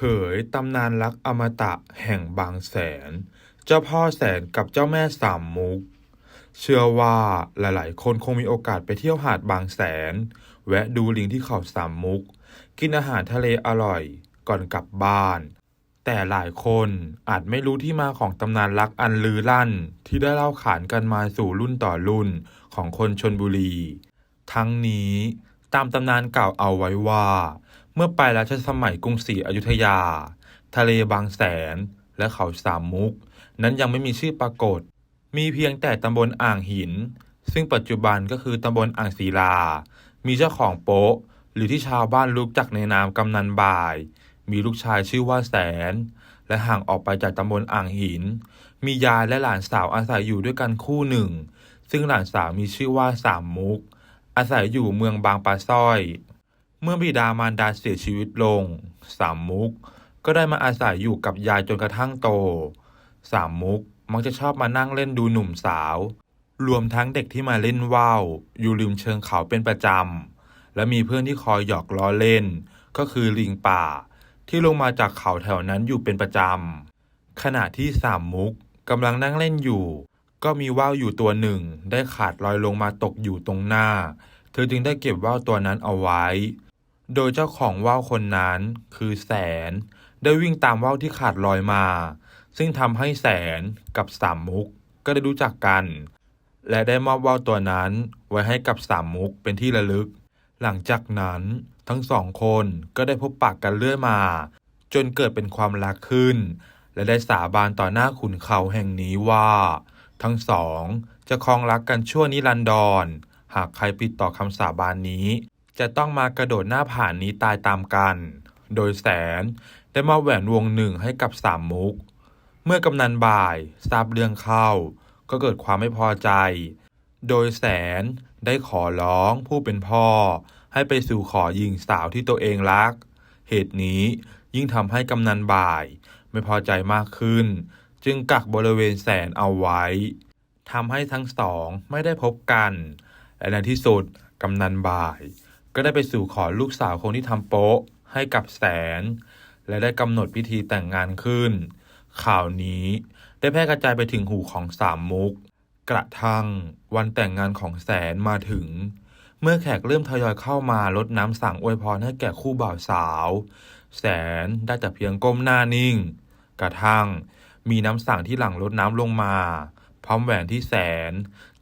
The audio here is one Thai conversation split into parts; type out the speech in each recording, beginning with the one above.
ผยตำนานรักอมตะแห่งบางแสน เจ้าพ่อแสนกับเจ้าแม่สามมุก เชื่อว่าหลายๆ คนคงมีโอกาสไปเที่ยวหาดบางแสน แวะดูลิงที่เขาสามมุก กินอาหารทะเลอร่อยก่อนกลับบ้าน แต่หลายคนอาจไม่รู้ที่มาของตำนานรักอันลือลั่น ที่ได้เล่าขานกันมาสู่รุ่นต่อรุ่นของคนชนบุรี ทั้งนี้ตามตำนานกล่าวเอาไว้ว่า มื่อไปรัชสมัยกรุงศรีอยุธยา ทะเลบางแสนและเขาสามมุก นั้นยังไม่มีชื่อปรากฏ มีเพียงแต่ตำบลอ่างหิน ซึ่งปัจจุบันก็คือตำบลอ่างศิลา มีเจ้าของโป๊ะ หรือที่ชาวบ้านรู้จักในนามกำนันบ่าย มีลูกชายชื่อว่าแสน และห่างออกไปจากตำบลอ่างหิน มียายและหลานสาวอาศัยอยู่ด้วยกันคู่หนึ่ง ซึ่งหลานสาวมีชื่อว่าสามมุก อาศัยอยู่เมืองบางปะซ้อย เมื่อบิดามารดาเสียชีวิตลง สามมุก ก็ได้มาอาศัยอยู่กับยายจนกระทั่งโต สามมุกมักจะชอบมานั่งเล่นดูหนุ่มสาว รวมทั้งเด็กที่มาเล่นว่าวอยู่ริมเชิงเขาเป็นประจำ และมีเพื่อนที่คอยหยอกล้อเล่น ก็คือลิงป่า ที่ลงมาจากเขาแถวนั้นอยู่เป็นประจำ ขณะที่สามมุกกำลังนั่งเล่นอยู่ ก็มีว่าวอยู่ตัวหนึ่ง ได้ขาดลอยลงมาตกอยู่ตรงหน้า เธอจึงได้เก็บว่าวตัวนั้นเอาไว้ โดยเจ้าของว่าวคนนั้นคือแสน ได้วิ่งตามว่าวที่ขาดลอยมา ซึ่งทำให้แสนกับสามมุกก็ได้รู้จักกัน และได้มอบว่าวตัวนั้นไว้ให้กับสามมุกเป็นที่ระลึก หลังจากนั้นทั้งสองคนก็ได้พบปากกันเรื่อยมา จนเกิดเป็นความรักขึ้น และได้สาบานต่อหน้าขุนเขาแห่งนี้ว่า ทั้งสองจะครองรักกันชั่วนิรันดรหากใครผิดต่อคำสาบานนี้ จะต้องมากระโดดหน้าผานี้ตายตามกัน โดยแสนได้มอบแหวนวงหนึ่งให้กับสามมุก เมื่อกำนันบ่ายทราบเรื่องเข้า ก็เกิดความไม่พอใจ โดยแสนได้ขอร้องผู้เป็นพ่อ ให้ไปสู่ขอหญิงสาวที่ตัวเองรัก เหตุนี้ยิ่งทำให้กำนันบ่าย ไม่พอใจมากขึ้น จึงกักบริเวณแสนเอาไว้ทำให้ทั้งสองไม่ได้พบกันและในที่สุดกำนันบ่าย ก็ได้ไปสู่ขอลูกสาวคนที่ทำโป๊ะให้กับแสน และได้กำหนดพิธีแต่งงานขึ้น ข่าวนี้ได้แพร่กระจายไปถึงหูของสามมุก กระทั่งวันแต่งงานของแสนมาถึง เมื่อแขกเริ่มทยอยเข้ามารดน้ำสั่งอวยพรให้แก่คู่บ่าวสาว แสนได้แต่เพียงก้มหน้านิ่ง กระทั่งมีน้ำสั่งที่หลังรดน้ำลงมา พร้อมแหวนที่แสน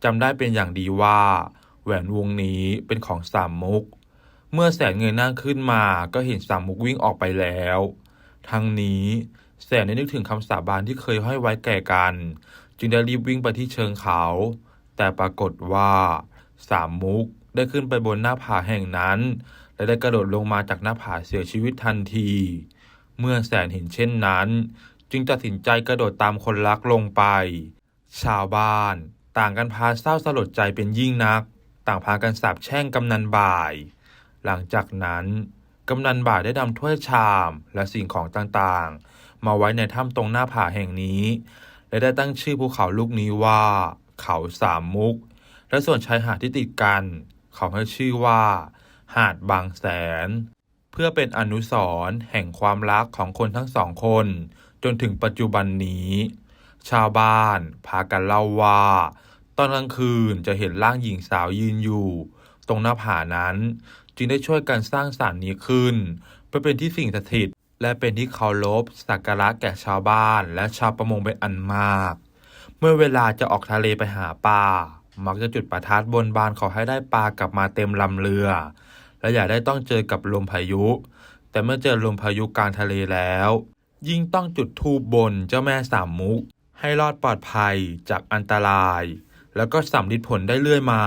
จำได้เป็นอย่างดีว่า แหวนวงนี้เป็นของสามมุก เมื่อแสนเงยหน้าขึ้นมาก็เห็นสามมุกวิ่งออกไปแล้ว ทั้งนี้แสนได้นึกถึงคำสาบานที่เคยให้ไว้แก่กัน จึงได้รีบวิ่งไปที่เชิงเขา แต่ปรากฏว่าสามมุกได้ขึ้นไปบนหน้าผาแห่งนั้น และได้กระโดดลงมาจากหน้าผาเสียชีวิตทันที เมื่อแสนเห็นเช่นนั้น จึงตัดสินใจกระโดดตามคนรักลงไป ชาวบ้าน ต่างกันพาเศร้าสลดใจเป็นยิ่งนัก ต่างพากันสาบแช่งกำนันบ่าย หลังจากนั้นกำนันบ่ายได้นำถ้วยชามและสิ่งของต่างๆ มาไว้ในถ้ำตรงหน้าผาแห่งนี้ และได้ตั้งชื่อภูเขาลูกนี้ว่า เขาสามมุก และส่วนชายหาดที่ติดกัน เขาให้ชื่อว่า หาดบางแสน เพื่อเป็นอนุสรณ์แห่งความรักของคนทั้งสองคน จนถึงปัจจุบันนี้ ชาวบ้านพากันเล่าว่า ตอนกลางคืนจะเห็นร่างหญิงสาวยืนอยู่ ตรงหน้าผานั้น จึงได้ช่วยกันสร้างสารนี้ขึ้นเพื่อเป็นที่สิ่งสถิต และเป็นที่เคารพสักการะแก่ชาวบ้าน และชาวประมงเป็นอันมาก เมื่อเวลาจะออกทะเลไปหาปลามักจะจุดประทัดบนบานขอให้ได้ปลากลับมาเต็มลำเรือ และอย่าได้ต้องเจอกับลมพายุ แต่เมื่อเจอลมพายุกลางทะเลแล้ว ยิ่งต้องจุดธูปบนเจ้าแม่สามมุก ให้รอดปลอดภัยจากอันตราย แล้วก็สำลิดผลได้เรื่อยมา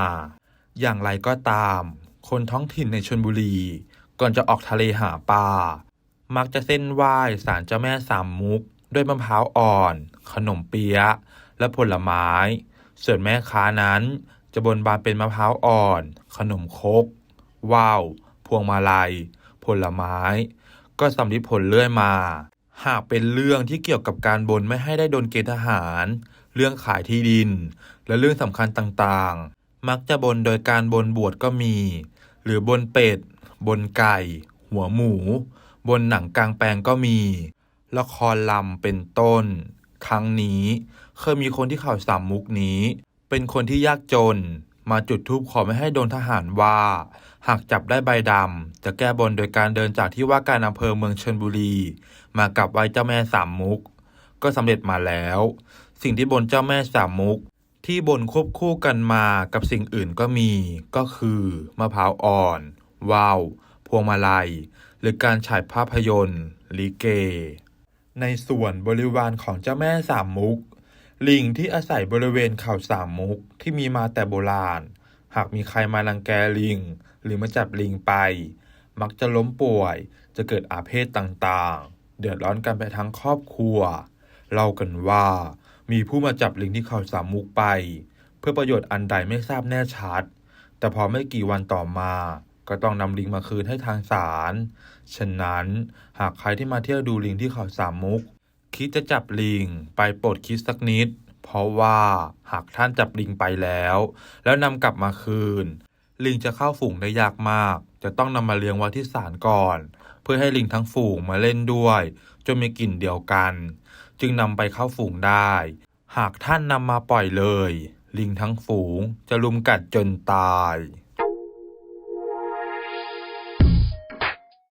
อย่างไรก็ตาม คนท้องถิ่นในชนบุรี ก่อนจะออกทะเลหาปลา มักจะเส้นไหว้ศาลเจ้าแม่สามมุก ด้วยมะพร้าวอ่อน ขนมเปี๊ยะ และผลไม้ ส่วนแม่ค้านั้นจะบนบานเป็นมะพร้าวอ่อน ขนมคก ว่าว พวงมาลัย ผลไม้ ก็สำลิดผลเรื่อยมา หากเป็นเรื่องที่เกี่ยวกับการบนไม่ให้ได้โดนเกณฑ์ทหาร เรื่องขายที่ดิน และเรื่องสำคัญต่างๆ มักจะบนโดยการบนบวชก็มี หรือบนเป็ด บนไก่ หัวหมู บนหนังกลางแปลงก็มี ละครลำเป็นต้น ครั้งนี้เคยมีคนที่เขาสามมุกนี้ เป็นคนที่ยากจน มาจุดธูปขอไม่ให้โดนทหารว่า หากจับได้ใบดำจะแก้บนโดยการเดินจากที่ว่าการอำเภอเมืองชนบุรี มากับไว้เจ้าแม่สามมุก ก็สำเร็จมาแล้ว สิ่งที่บนเจ้าแม่สามมุก ที่บ่นควบคู่กันมากับสิ่งอื่นก็มี ก็คือมะพร้าวอ่อนว่าวพวงมาลัย หรือการฉายภาพยนตร์ลิเก ในส่วนบริวารของเจ้าแม่สามมุก ลิงที่อาศัยบริเวณเขาสามมุกที่มีมาแต่โบราณ หากมีใครมารังแกลิง หรือมาจับลิงไป มักจะล้มป่วยจะเกิดอาเพศต่างๆ เดือดร้อนกันไปทั้งครอบครัว เล่ากันว่า มีผู้มาจับลิงที่เขาสามมุกไป เพื่อประโยชน์อันใดไม่ทราบแน่ชัด แต่พอไม่กี่วันต่อมา ก็ต้องนำลิงมาคืนให้ทางศาลฉะนั้นหากใครที่มาเที่ยวดูลิงที่เขาสามมุก คิดจะจับลิงไปโปรดคิดสักนิด เพราะว่าหากท่านจับลิงไปแล้ว แล้วนำกลับมาคืน ลิงจะเข้าฝูงได้ยากมาก จะต้องนำมาเลี้ยงไว้ที่ศาลก่อน เพื่อให้ลิงทั้งฝูงมาเล่นด้วย จนมีกลิ่นเดียวกัน จึงนำไปเข้าฝูงได้ หากท่านนำมาปล่อยเลย ลิงทั้งฝูงจะลุมกัดจนตาย